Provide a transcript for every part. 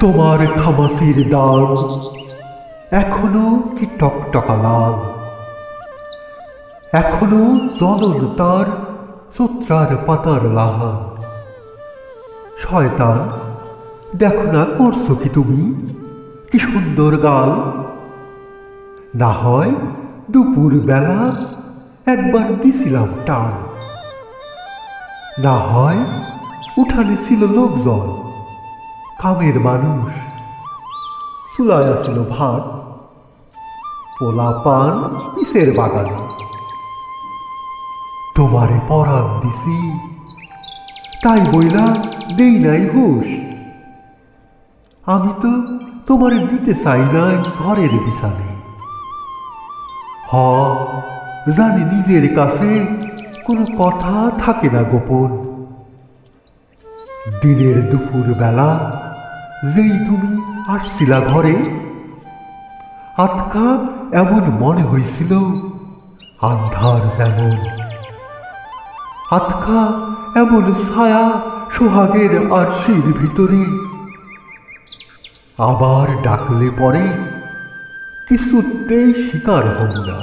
তোমার খামাসির দাগ এখনও কি টকটকা লাল? এখনও জ্বলন তার সূত্রার পাতার লাহা শয়তান, দেখো না করছ কি তুমি? কি সুন্দর গাল। না হয় দুপুর বেলা একবার দিছিলাম টান। না হয় উঠানে ছিল লোকজন, কামের মানুষ। চুলায় আসলো ভাত, পোলা পান, পিসের বাগানে। তোমারে পরাণ দিছি, তাই বইলা দেই নাই হুশ। আমি তো তোমার নিতে চাই নাই ঘরের বিছানে। হ, জানি নিজের কাছে কোনো কথা থাকে না গোপন। দিনের দুপুর বেলা যেই তুমি আসছিলা ঘরে আতকা এমন মনে হয়েছিল আন্ধার যেমন। আতকা এমন ছায়া সোহাগের আরশির ভিতরে। আবার ডাকলে পরে, কিছুতেই শিকার হব না।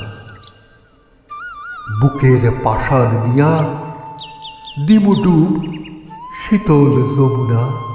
বুকের পাষাণ নিয়া দিমুডুব শীতল যমুনা।